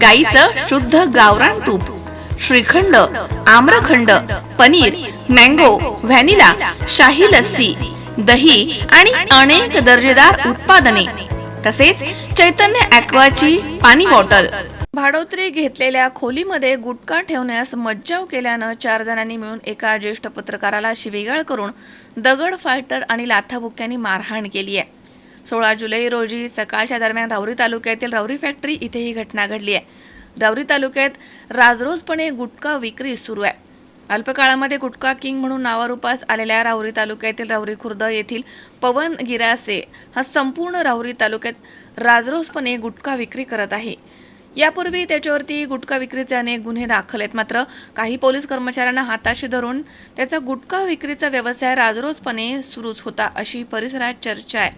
गाईचं शुद्ध गावरान तूप श्रीखंड आम्रखंड पनीर मँगो व्हॅनिला शाही लस्सी दही आणि अनेक दर्जेदार उत्पादने तसेच चैतन्य ॲक्वाची पाणी बॉटल. भाडोत्री घेतलेल्या खोलीमध्ये गुटखा ठेवण्यास मज्जाव केल्यानं चार जणांनी मिळून एका ज्येष्ठ पत्रकाराला शिवीगाळ करून दगड फायटर आणि लाथाबुक्यांनी मारहाण केली आहे. सोळा जुलै रोजी सकाळच्या दरम्यान राहुरी तालुक्यातील राहुरी फॅक्टरी इथे ही घटना घडली आहे. राहुरी तालुक्यात राजरोजपणे गुटखा विक्री सुरू आहे. अल्पकाळामध्ये गुटखा किंग म्हणून नावारूपास आलेल्या राहुरी तालुक्यातील राहुरी खुर्द येथील पवन गिरासे हा संपूर्ण राहुरी तालुक्यात राजरोजपणे गुटखा विक्री करत आहे. यापूर्वी त्याच्यावरती गुटखा विक्रीचे अनेक गुन्हे दाखल आहेत. मात्र काही पोलीस कर्मचाऱ्यांना हाताशी धरून त्याचा गुटखा विक्रीचा व्यवसाय राजरोजपणे सुरूच होता अशी परिसरात चर्चा आहे.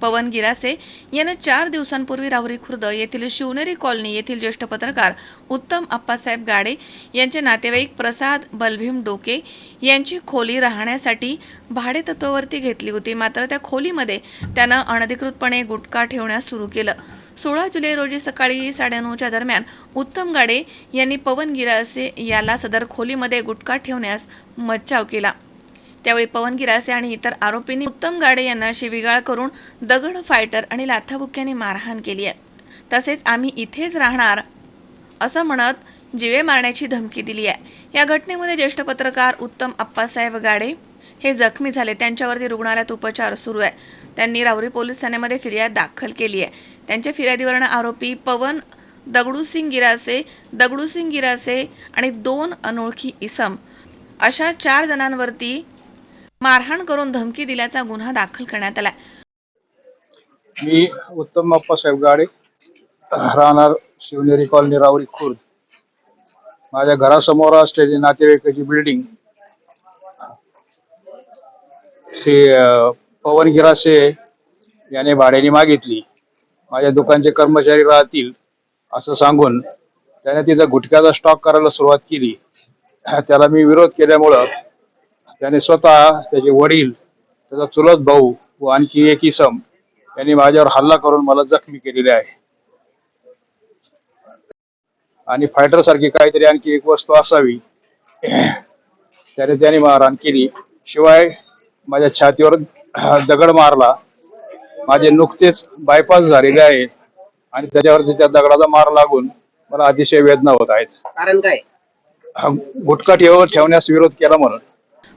पवन गिरासे यानं चार दिवसांपूर्वी राहुरी खुर्द येथील शिवनेरी कॉलनी येथील ज्येष्ठ पत्रकार उत्तम अप्पासाहेब गाडे यांचे नातेवाईक प्रसाद बलभीम डोके यांची खोली राहण्यासाठी भाडेतत्वावरती घेतली होती. मात्र त्या खोलीमध्ये त्यानं अनधिकृतपणे गुटखा ठेवण्यास सुरू केलं. सोळा जुलै रोजी सकाळी साडेनऊच्या दरम्यान उत्तम गाडे यांनी पवन गिरासे याला सदर खोलीमध्ये गुटखा ठेवण्यास मज्जाव केला. त्यावेळी पवन गिरासे आणि इतर आरोपींनी उत्तम गाडे यांना शिवीगाळ करून दगड फायटर आणि लाथाबुक्याने मारहाण केली आहे. तसेच आम्ही इथेच राहणार असं म्हणत जिवे मारण्याची धमकी दिली आहे. या घटनेमध्ये ज्येष्ठ पत्रकार उत्तम अप्पासाहेब गाडे हे जखमी झाले. त्यांच्यावरती रुग्णालयात उपचार सुरू आहे. त्यांनी राहुरी पोलीस ठाण्यामध्ये फिर्याद दाखल केली आहे. त्यांच्या फिर्यादीवरनं आरोपी पवन दगडूसिंग गिरासे दगडूसिंग गिरासे आणि दोन अनोळखी इसम अशा चार जणांवरती मारहाण करून धमकी दिल्याचा गुन्हा दाखल करण्यात आला मी उत्तम अप्पासाहेब गाडे राहणार शिवनेरी कॉलनी रावरी खुर्द. माझ्या घरासमोर असलेली नातेवाईकाची बिल्डिंग श्री पवन गिरासे याने भाड्याने मागितली. माझ्या दुकानचे कर्मचारी राहतील असं सांगून त्याने तिथं गुटख्याचा स्टॉक करायला सुरुवात केली. त्याला मी विरोध केल्यामुळं त्याने स्वतः त्याचे वडील त्याचा चुलत भाऊ व आणखी एक इसम यांनी माझ्यावर हल्ला करून मला जखमी केलेले आहे. आणि फायटर सारखी काहीतरी आणखी एक वस्तू असावी. त्याने त्याने मारहाण केली. शिवाय माझ्या छातीवर दगड मारला. माझे नुकतेच बायपास झालेले आहे. आणि त्याच्यावरती त्या दगडाचा मार लागून मला अतिशय वेदना होत आहेत. कारण काय? गुटखा ठेव ठेवण्यास विरोध केला म्हणून.